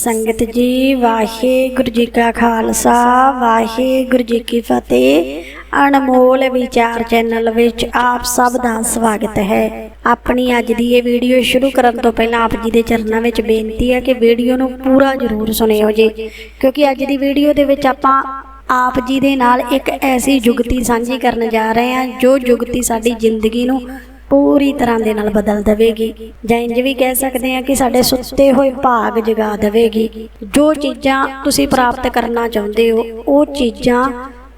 ਸੰਗਤ ਜੀ, ਵਾਹਿਗੁਰੂ ਜੀ ਕਾ ਖਾਲਸਾ, ਵਾਹਿਗੁਰੂ ਜੀ ਕੀ ਫਤਿਹ। ਅਣਮੋਲ ਵਿਚਾਰ ਚੈਨਲ ਵਿੱਚ ਆਪ ਸਭ ਦਾ ਸਵਾਗਤ ਹੈ। ਆਪਣੀ ਅੱਜ ਦੀ ਇਹ ਵੀਡੀਓ ਸ਼ੁਰੂ ਕਰਨ ਤੋਂ ਪਹਿਲਾਂ ਆਪ ਜੀ ਦੇ ਚਰਨਾਂ ਵਿੱਚ ਬੇਨਤੀ ਹੈ ਕਿ ਵੀਡੀਓ ਨੂੰ ਪੂਰਾ ਜ਼ਰੂਰ ਸੁਣਿਓ ਜੀ। ਕਿਉਂਕਿ ਅੱਜ ਦੀ ਵੀਡੀਓ ਦੇ ਵਿੱਚ ਆਪਾਂ ਆਪ ਜੀ ਦੇ ਨਾਲ ਇੱਕ ਐਸੀ ਜੁਗਤੀ ਸਾਂਝੀ ਕਰਨ ਜਾ ਰਹੇ ਹਾਂ, ਜੋ ਜੁਗਤੀ ਸਾਡੀ ਜ਼ਿੰਦਗੀ ਨੂੰ ਪੂਰੀ ਤਰ੍ਹਾਂ ਦੇ ਨਾਲ ਬਦਲ ਦੇਵੇਗੀ। ਜਾਂ ਇੰਜ ਵੀ ਕਹਿ ਸਕਦੇ ਹਾਂ ਕਿ ਸਾਡੇ ਸੁੱਤੇ ਹੋਏ ਭਾਗ ਜਗਾ ਦੇਵੇਗੀ। ਜੋ ਚੀਜ਼ਾਂ ਤੁਸੀਂ ਪ੍ਰਾਪਤ ਕਰਨਾ ਚਾਹੁੰਦੇ ਹੋ, ਉਹ ਚੀਜ਼ਾਂ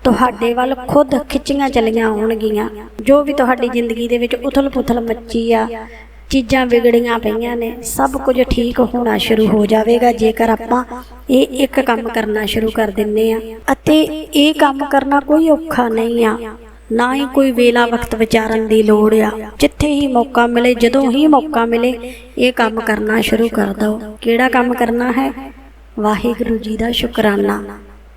ਤੁਹਾਡੇ ਵੱਲ ਖੁਦ ਖਿੱਚੀਆਂ ਚਲੀਆਂ ਹੋਣਗੀਆਂ। ਜੋ ਵੀ ਤੁਹਾਡੀ ਜ਼ਿੰਦਗੀ ਦੇ ਵਿੱਚ ਉਥਲ-ਪੁਥਲ ਮੱਚੀ ਆ, ਚੀਜ਼ਾਂ ਵਿਗੜੀਆਂ ਪਈਆਂ ਨੇ, ਸਭ ਕੁਝ ਠੀਕ ਹੋਣਾ ਸ਼ੁਰੂ ਹੋ ਜਾਵੇਗਾ। ਜੇਕਰ ਆਪਾਂ ਇਹ ਇੱਕ ਕੰਮ ਕਰਨਾ ਸ਼ੁਰੂ ਕਰ ਦਿੰਨੇ ਆ, ਅਤੇ ਇਹ ਕੰਮ ਕਰਨਾ ਕੋਈ ਔਖਾ ਨਹੀਂ ਆ ਨਾ ਹੀ ਕੋਈ ਵੇਲਾ ਵਕਤ ਵਿਚਾਰਨ ਦੀ ਲੋੜ ਆ। ਜਿੱਥੇ ਹੀ ਮੌਕਾ ਮਿਲੇ, ਜਦੋਂ ਹੀ ਮੌਕਾ ਮਿਲੇ, ਇਹ ਕੰਮ ਕਰਨਾ ਸ਼ੁਰੂ ਕਰ ਦਿਓ ਕਿਹੜਾ ਕੰਮ ਕਰਨਾ ਹੈ? ਵਾਹਿਗੁਰੂ ਜੀ ਦਾ ਸ਼ੁਕਰਾਨਾ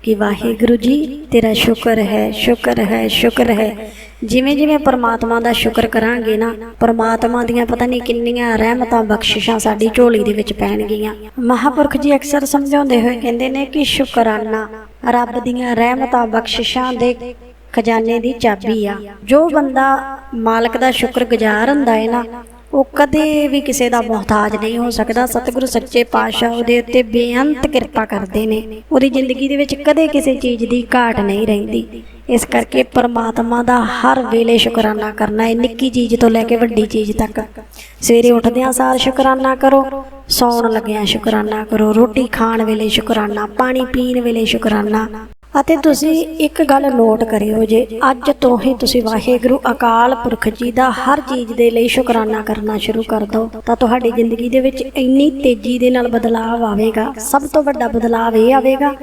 ਕਿ ਵਾਹਿਗੁਰੂ ਜੀ, ਤੇਰਾ ਸ਼ੁਕਰ ਹੈ ਸ਼ੁਕਰ ਹੈ ਸ਼ੁਕਰ ਹੈ। ਜਿਵੇਂ ਜਿਵੇਂ ਪਰਮਾਤਮਾ ਦਾ ਸ਼ੁਕਰ ਕਰਾਂਗੇ ਨਾ, ਪਰਮਾਤਮਾ ਦੀਆਂ ਪਤਾ ਨਹੀਂ ਕਿੰਨੀਆਂ ਰਹਿਮਤਾਂ, ਬਖਸ਼ਿਸ਼ਾਂ ਸਾਡੀ ਝੋਲੀ ਦੇ ਵਿੱਚ ਪੈਣਗੀਆਂ। ਮਹਾਪੁਰਖ ਜੀ ਅਕਸਰ ਸਮਝਾਉਂਦੇ ਹੋਏ ਕਹਿੰਦੇ ਨੇ ਕਿ ਸ਼ੁਕਰਾਨਾ ਰੱਬ ਦੀਆਂ ਰਹਿਮਤਾਂ, ਬਖਸ਼ਿਸ਼ਾਂ ਦੇ ਖਜ਼ਾਨੇ ਦੀ ਚਾਬੀ ਆ। ਜੋ ਬੰਦਾ ਮਾਲਕ ਦਾ ਸ਼ੁਕਰਗੁਜ਼ਾਰ ਹੁੰਦਾ ਹੈ ਨਾ, ਉਹ ਕਦੇ ਵੀ ਕਿਸੇ ਦਾ ਮੁਹਤਾਜ ਨਹੀਂ ਹੋ ਸਕਦਾ। ਸਤਿਗੁਰੂ ਸੱਚੇ ਪਾਤਸ਼ਾਹ ਉਹਦੇ ਉੱਤੇ ਬੇਅੰਤ ਕਿਰਪਾ ਕਰਦੇ ਨੇ। ਉਹਦੀ ਜ਼ਿੰਦਗੀ ਦੇ ਵਿੱਚ ਕਦੇ ਕਿਸੇ ਚੀਜ਼ ਦੀ ਘਾਟ ਨਹੀਂ ਰਹਿੰਦੀ। ਇਸ ਕਰਕੇ ਪਰਮਾਤਮਾ ਦਾ ਹਰ ਵੇਲੇ ਸ਼ੁਕਰਾਨਾ ਕਰਨਾ ਹੈ ਨਿੱਕੀ ਚੀਜ਼ ਤੋਂ ਲੈ ਕੇ ਵੱਡੀ ਚੀਜ਼ ਤੱਕ। ਸਵੇਰੇ ਉੱਠਦਿਆਂ ਸਾਰ ਸ਼ੁਕਰਾਨਾ ਕਰੋ, ਸੌਣ ਲੱਗਿਆਂ ਸ਼ੁਕਰਾਨਾ ਕਰੋ। ਰੋਟੀ ਖਾਣ ਵੇਲੇ ਸ਼ੁਕਰਾਨਾ, ਪਾਣੀ ਪੀਣ ਵੇਲੇ ਸ਼ੁਕਰਾਨਾ। ਅਤੇ ਤੁਸੀਂ ਇੱਕ ਗੱਲ ਨੋਟ ਕਰਿਓ ਜੇ ਅੱਜ ਤੋਂ ਹੀ ਤੁਸੀਂ ਵਾਹਿਗੁਰੂ ਅਕਾਲ ਪੁਰਖ ਜੀ ਦਾ ਹਰ ਚੀਜ਼ ਦੇ ਲਈ ਸ਼ੁਕਰਾਨਾ ਕਰਨਾ ਸ਼ੁਰੂ ਕਰ ਦਿਓ। ਤਾਂ ਤੁਹਾਡੀ ਜ਼ਿੰਦਗੀ ਦੇ ਵਿੱਚ ਇੰਨੀ ਤੇਜ਼ੀ ਦੇ ਨਾਲ ਬਦਲਾਅ ਆਵੇਗਾ। ਸਭ ਤੋਂ ਵੱਡਾ ਬਦਲਾਅ ਇਹ ਆਵੇਗਾ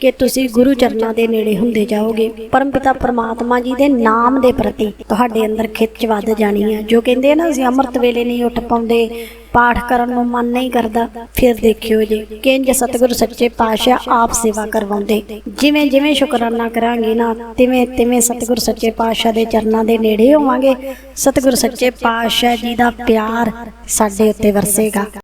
ਕਿ ਤੁਸੀਂ ਗੁਰੂ ਚਰਨਾਂ ਦੇ ਨੇੜੇ ਹੁੰਦੇ ਜਾਓਗੇ, ਪਰਮਪਿਤਾ ਪਰਮਾਤਮਾ ਜੀ ਦੇ ਨਾਮ ਦੇ ਪ੍ਰਤੀ ਤੁਹਾਡੇ ਅੰਦਰ ਖਿੱਚ ਵੱਧ ਜਾਣੀ ਹੈ। ਜੋ ਕਹਿੰਦੇ ਨਾ, ਅਸੀਂ ਅੰਮ੍ਰਿਤ ਵੇਲੇ ਨਹੀਂ ਉੱਠ ਪਾਉਂਦੇ, ਪਾਠ ਕਰਨ ਨੂੰ ਮਨ ਨਹੀਂ ਕਰਦਾ, ਫਿਰ ਦੇਖਿਓ ਜੀ, ਕਿੰਜ ਸਤਿਗੁਰੂ ਸੱਚੇ ਪਾਤਸ਼ਾਹ ਆਪ ਸੇਵਾ ਕਰਵਾਉਂਦੇ। ਜਿਵੇਂ ਜਿਵੇਂ ਸ਼ੁਕਰਾਨਾ ਕਰਾਂਗੇ ਨਾ, ਤਿਵੇਂ ਤਿਵੇਂ ਸਤਿਗੁਰੂ ਸੱਚੇ ਪਾਤਸ਼ਾਹ ਦੇ ਚਰਨਾਂ ਦੇ ਨੇੜੇ ਹੋਵਾਂਗੇ। ਸਤਿਗੁਰੂ ਸੱਚੇ ਪਾਤਸ਼ਾਹ ਜੀ ਦਾ ਪਿਆਰ ਸਾਡੇ ਉੱਤੇ ਵਰਸੇਗਾ।